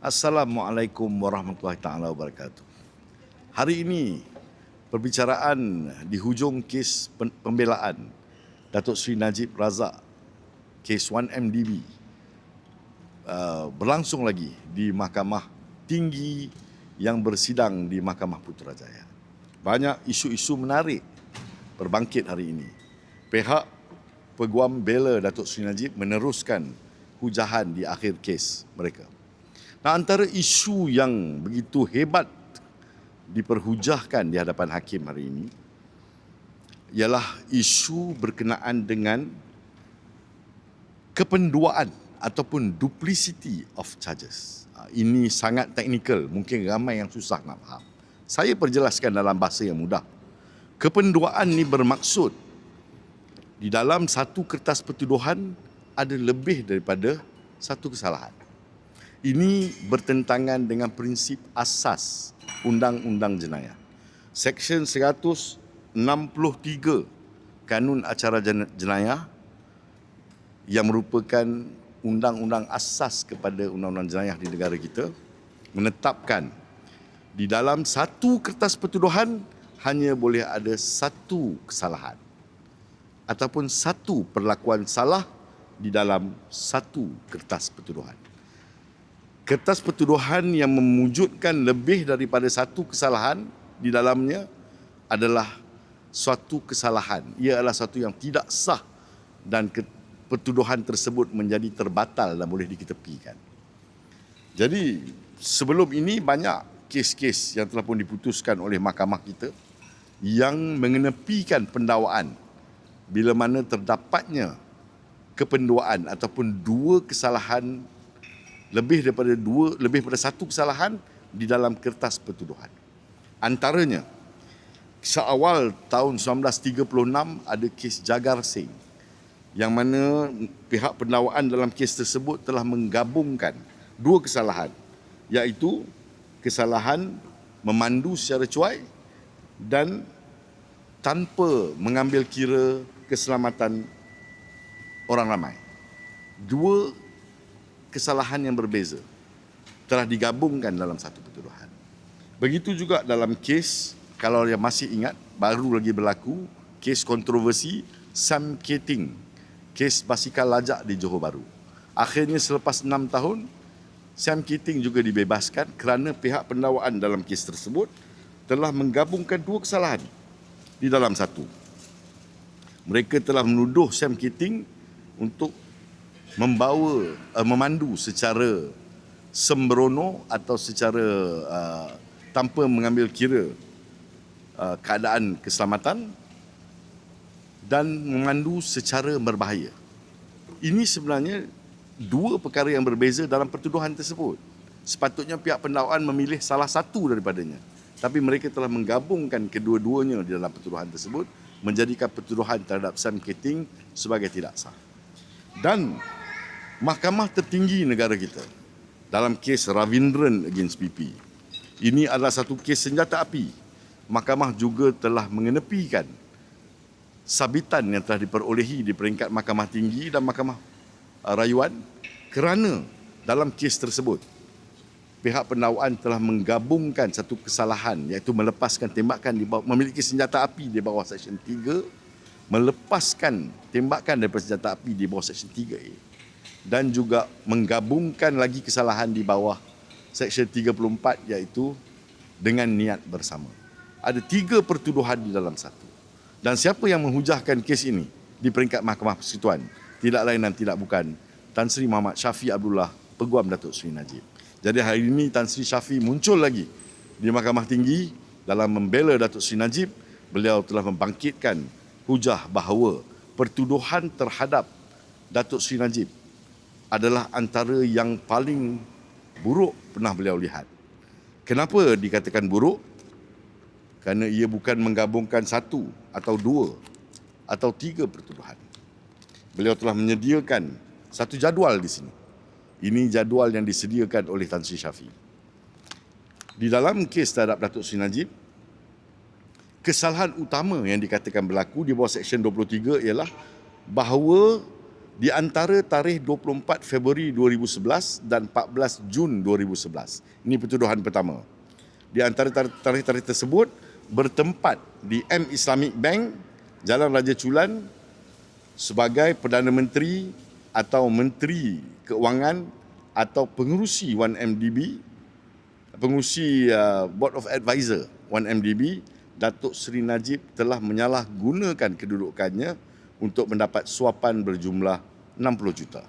Assalamualaikum warahmatullahi taala wabarakatuh. Hari ini perbicaraan di hujung kes pembelaan Datuk Sri Najib Razak kes 1MDB uh, berlangsung lagi di Mahkamah Tinggi yang bersidang di Mahkamah Putrajaya. Banyak isu-isu menarik berbangkit hari ini. Pihak peguam bela Datuk Sri Najib meneruskan hujahan di akhir kes mereka. Nah, antara isu yang begitu hebat diperhujahkan di hadapan hakim hari ini ialah isu berkenaan dengan kependuaan ataupun duplicity of charges. Ah, Ini sangat teknikal, mungkin ramai yang susah nak faham. Saya perjelaskan dalam bahasa yang mudah. Kependuaan ni bermaksud di dalam satu kertas pertuduhan ada lebih daripada satu kesalahan. Ini bertentangan dengan prinsip asas Undang-Undang Jenayah. Seksyen 163 Kanun Acara Jen- Jenayah yang merupakan undang-undang asas kepada undang-undang jenayah di negara kita menetapkan di dalam satu kertas pertuduhan hanya boleh ada satu kesalahan ataupun satu perlakuan salah di dalam satu kertas pertuduhan kertas pertuduhan yang memujudkan lebih daripada satu kesalahan di dalamnya adalah suatu kesalahan. Ia adalah satu yang tidak sah dan pertuduhan tersebut menjadi terbatal dan boleh diketepikan. Jadi sebelum ini banyak kes-kes yang telah pun diputuskan oleh mahkamah kita yang mengenepikan pendakwaan bila mana terdapatnya kependuaan ataupun dua kesalahan lebih daripada dua lebih daripada satu kesalahan di dalam kertas pertuduhan. Antaranya seawal tahun 1936 ada kes Jagar Singh yang mana pihak pendakwaan dalam kes tersebut telah menggabungkan dua kesalahan iaitu kesalahan memandu secara cuai dan tanpa mengambil kira keselamatan orang ramai. Dua kesalahan yang berbeza telah digabungkan dalam satu pertuduhan. Begitu juga dalam kes kalau yang masih ingat baru lagi berlaku kes kontroversi Sam Keating, kes basikal lajak di Johor Bahru. Akhirnya selepas enam tahun Sam Keating juga dibebaskan kerana pihak pendakwaan dalam kes tersebut telah menggabungkan dua kesalahan di dalam satu. Mereka telah menuduh Sam Keating untuk membawa uh, memandu secara sembrono atau secara uh, tanpa mengambil kira uh, keadaan keselamatan dan memandu secara berbahaya. Ini sebenarnya dua perkara yang berbeza dalam pertuduhan tersebut. Sepatutnya pihak pendakwaan memilih salah satu daripadanya. Tapi mereka telah menggabungkan kedua-duanya di dalam pertuduhan tersebut menjadikan pertuduhan terhadap Sam Keating sebagai tidak sah. Dan mahkamah tertinggi negara kita dalam kes Ravindran against PP. Ini adalah satu kes senjata api. Mahkamah juga telah mengenepikan sabitan yang telah diperolehi di peringkat mahkamah tinggi dan mahkamah uh, rayuan kerana dalam kes tersebut pihak pendakwaan telah menggabungkan satu kesalahan iaitu melepaskan tembakan di bawah memiliki senjata api di bawah seksyen 3 melepaskan tembakan daripada senjata api di bawah seksyen 3A dan juga menggabungkan lagi kesalahan di bawah seksyen 34 iaitu dengan niat bersama. Ada tiga pertuduhan di dalam satu. Dan siapa yang menghujahkan kes ini di peringkat Mahkamah Persekutuan? Tidak lain dan tidak bukan Tan Sri Muhammad Syafi Abdullah, Peguam Datuk Seri Najib. Jadi hari ini Tan Sri Syafi muncul lagi di Mahkamah Tinggi dalam membela Datuk Seri Najib. Beliau telah membangkitkan hujah bahawa pertuduhan terhadap Datuk Seri Najib adalah antara yang paling buruk pernah beliau lihat. Kenapa dikatakan buruk? Kerana ia bukan menggabungkan satu atau dua atau tiga pertuduhan. Beliau telah menyediakan satu jadual di sini. Ini jadual yang disediakan oleh Tan Sri Syafi. Di dalam kes terhadap Datuk Sri Najib, kesalahan utama yang dikatakan berlaku di bawah Seksyen 23 ialah bahawa di antara tarikh 24 Februari 2011 dan 14 Jun 2011. Ini pertuduhan pertama. Di antara tarikh-tarikh tersebut bertempat di M Islamic Bank, Jalan Raja Culan sebagai Perdana Menteri atau Menteri Keuangan atau pengurusi 1MDB, pengurusi uh, Board of Advisor 1MDB, Datuk Seri Najib telah menyalahgunakan kedudukannya untuk mendapat suapan berjumlah 60 juta.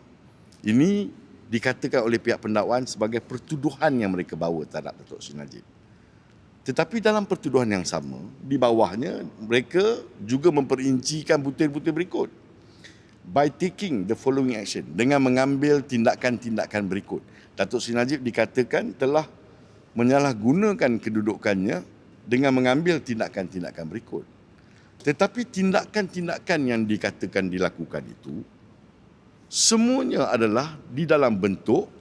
Ini dikatakan oleh pihak pendakwaan sebagai pertuduhan yang mereka bawa terhadap Datuk Sri Najib. Tetapi dalam pertuduhan yang sama, di bawahnya mereka juga memperincikan butir-butir berikut. By taking the following action, dengan mengambil tindakan-tindakan berikut. Datuk Sri Najib dikatakan telah menyalahgunakan kedudukannya dengan mengambil tindakan-tindakan berikut. Tetapi tindakan-tindakan yang dikatakan dilakukan itu semuanya adalah di dalam bentuk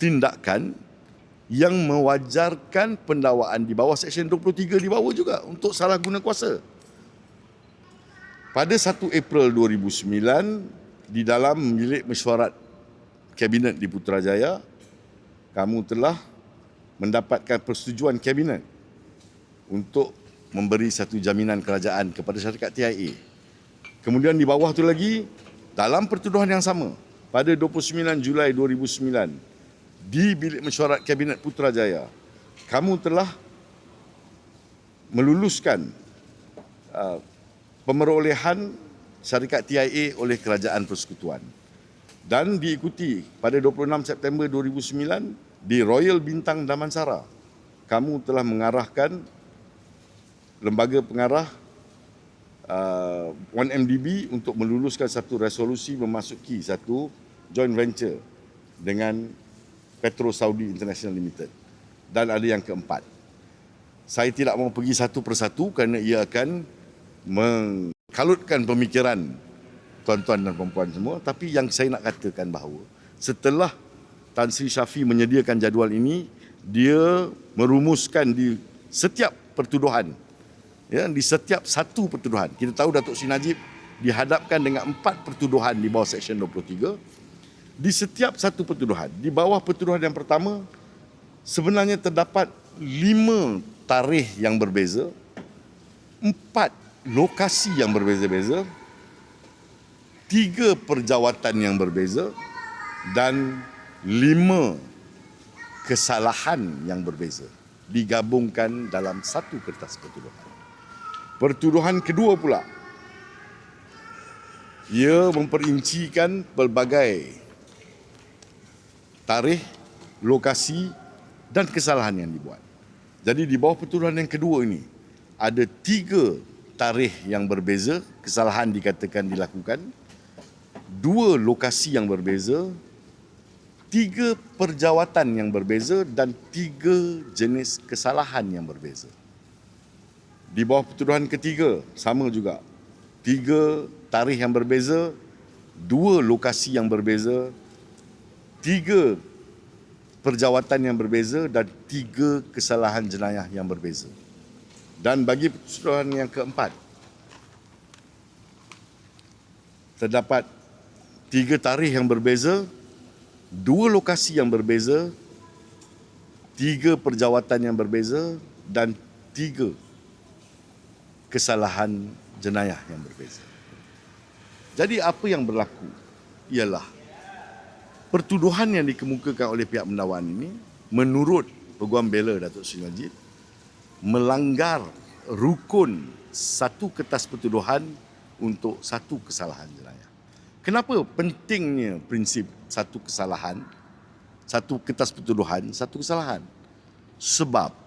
tindakan yang mewajarkan pendakwaan di bawah Seksyen 23 di bawah juga untuk salah guna kuasa. Pada 1 April 2009, di dalam milik mesyuarat Kabinet di Putrajaya, kamu telah mendapatkan persetujuan Kabinet untuk memberi satu jaminan kerajaan kepada syarikat TIA. Kemudian di bawah tu lagi, dalam pertuduhan yang sama pada 29 Julai 2009 di bilik mesyuarat Kabinet Putrajaya kamu telah meluluskan uh, pemerolehan syarikat TIA oleh Kerajaan Persekutuan. Dan diikuti pada 26 September 2009 di Royal Bintang Damansara kamu telah mengarahkan lembaga pengarah uh, 1MDB untuk meluluskan satu resolusi memasuki satu joint venture dengan Petro Saudi International Limited. Dan ada yang keempat. Saya tidak mau pergi satu persatu kerana ia akan mengkalutkan pemikiran tuan-tuan dan puan-puan semua. Tapi yang saya nak katakan bahawa setelah Tan Sri Syafi menyediakan jadual ini, dia merumuskan di setiap pertuduhan ya, di setiap satu pertuduhan. Kita tahu Datuk Sri Najib dihadapkan dengan empat pertuduhan di bawah Seksyen 23. Di setiap satu pertuduhan, di bawah pertuduhan yang pertama, sebenarnya terdapat lima tarikh yang berbeza, empat lokasi yang berbeza-beza, tiga perjawatan yang berbeza, dan lima kesalahan yang berbeza digabungkan dalam satu kertas pertuduhan. Pertuduhan kedua pula. Ia memperincikan pelbagai tarikh, lokasi dan kesalahan yang dibuat. Jadi di bawah pertuduhan yang kedua ini, ada tiga tarikh yang berbeza, kesalahan dikatakan dilakukan, dua lokasi yang berbeza, tiga perjawatan yang berbeza dan tiga jenis kesalahan yang berbeza. Di bawah pertuduhan ketiga, sama juga. Tiga tarikh yang berbeza, dua lokasi yang berbeza, tiga perjawatan yang berbeza dan tiga kesalahan jenayah yang berbeza. Dan bagi pertuduhan yang keempat, terdapat tiga tarikh yang berbeza, dua lokasi yang berbeza, tiga perjawatan yang berbeza dan tiga kesalahan jenayah yang berbeza. Jadi apa yang berlaku ialah pertuduhan yang dikemukakan oleh pihak pendakwaan ini menurut Peguam Bela Datuk Seri Najib melanggar rukun satu kertas pertuduhan untuk satu kesalahan jenayah. Kenapa pentingnya prinsip satu kesalahan, satu kertas pertuduhan, satu kesalahan? Sebab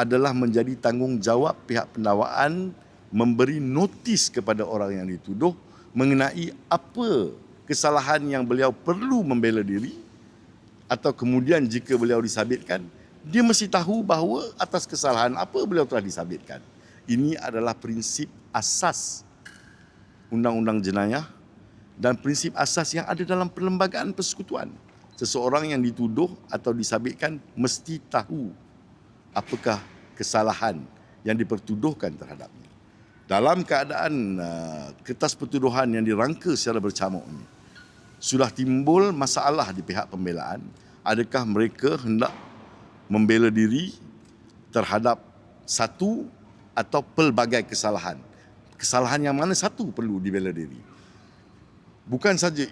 adalah menjadi tanggungjawab pihak pendakwaan memberi notis kepada orang yang dituduh mengenai apa kesalahan yang beliau perlu membela diri atau kemudian jika beliau disabitkan dia mesti tahu bahawa atas kesalahan apa beliau telah disabitkan. Ini adalah prinsip asas undang-undang jenayah dan prinsip asas yang ada dalam perlembagaan persekutuan. Seseorang yang dituduh atau disabitkan mesti tahu apakah kesalahan yang dipertuduhkan terhadapnya. Dalam keadaan uh, kertas pertuduhan yang dirangka secara bercamuk ini, sudah timbul masalah di pihak pembelaan. Adakah mereka hendak membela diri terhadap satu atau pelbagai kesalahan? Kesalahan yang mana satu perlu dibela diri? Bukan saja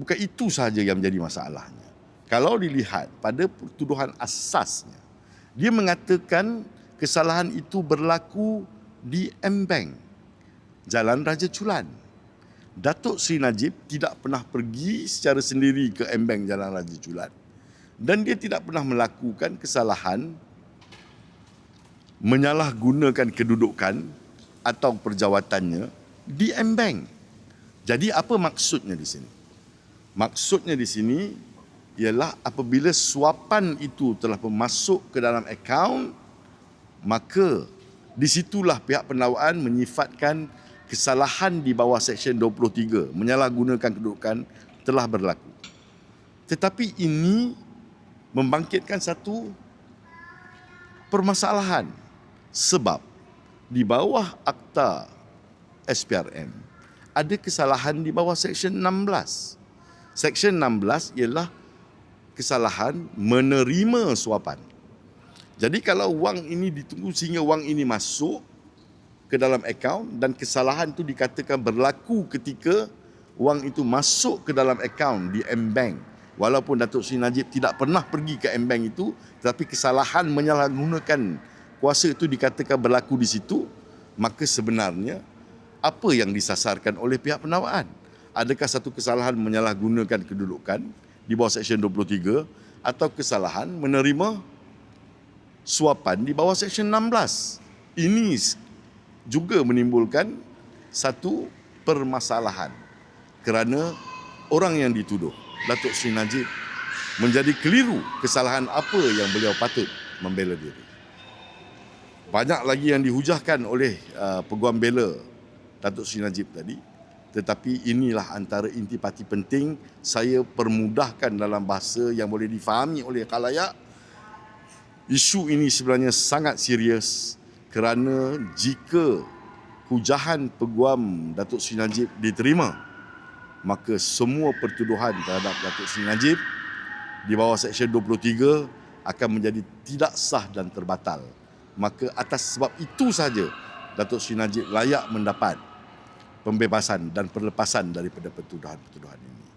bukan itu saja yang menjadi masalahnya. Kalau dilihat pada tuduhan asasnya dia mengatakan kesalahan itu berlaku di Embeng Jalan Raja Culan Datuk Sri Najib tidak pernah pergi secara sendiri ke embeng Jalan Raja Culat dan dia tidak pernah melakukan kesalahan menyalahgunakan kedudukan atau perjawatannya di embeng. Jadi apa maksudnya di sini? Maksudnya di sini ialah apabila suapan itu telah masuk ke dalam akaun maka disitulah pihak pendakwaan menyifatkan kesalahan di bawah Seksyen 23 menyalahgunakan kedudukan telah berlaku. Tetapi ini membangkitkan satu permasalahan sebab di bawah akta SPRM ada kesalahan di bawah Seksyen 16. Seksyen 16 ialah kesalahan menerima suapan. Jadi kalau wang ini ditunggu sehingga wang ini masuk ke dalam akaun dan kesalahan itu dikatakan berlaku ketika wang itu masuk ke dalam akaun di M-Bank. Walaupun Datuk Seri Najib tidak pernah pergi ke M-Bank itu tetapi kesalahan menyalahgunakan kuasa itu dikatakan berlaku di situ maka sebenarnya apa yang disasarkan oleh pihak penawaan? Adakah satu kesalahan menyalahgunakan kedudukan di bawah Seksyen 23 atau kesalahan menerima suapan di bawah Seksyen 16 ini juga menimbulkan satu permasalahan kerana orang yang dituduh Datuk Sri Najib menjadi keliru kesalahan apa yang beliau patut membela diri. Banyak lagi yang dihujahkan oleh uh, peguam bela Datuk Sri Najib tadi tetapi inilah antara intipati penting. Saya permudahkan dalam bahasa yang boleh difahami oleh kalayak isu ini sebenarnya sangat serius kerana jika hujahan peguam Datuk Seri Najib diterima maka semua pertuduhan terhadap Datuk Seri Najib di bawah Seksyen 23 akan menjadi tidak sah dan terbatal. Maka atas sebab itu saja Datuk Seri Najib layak mendapat pembebasan dan perlepasan daripada pertuduhan-pertuduhan ini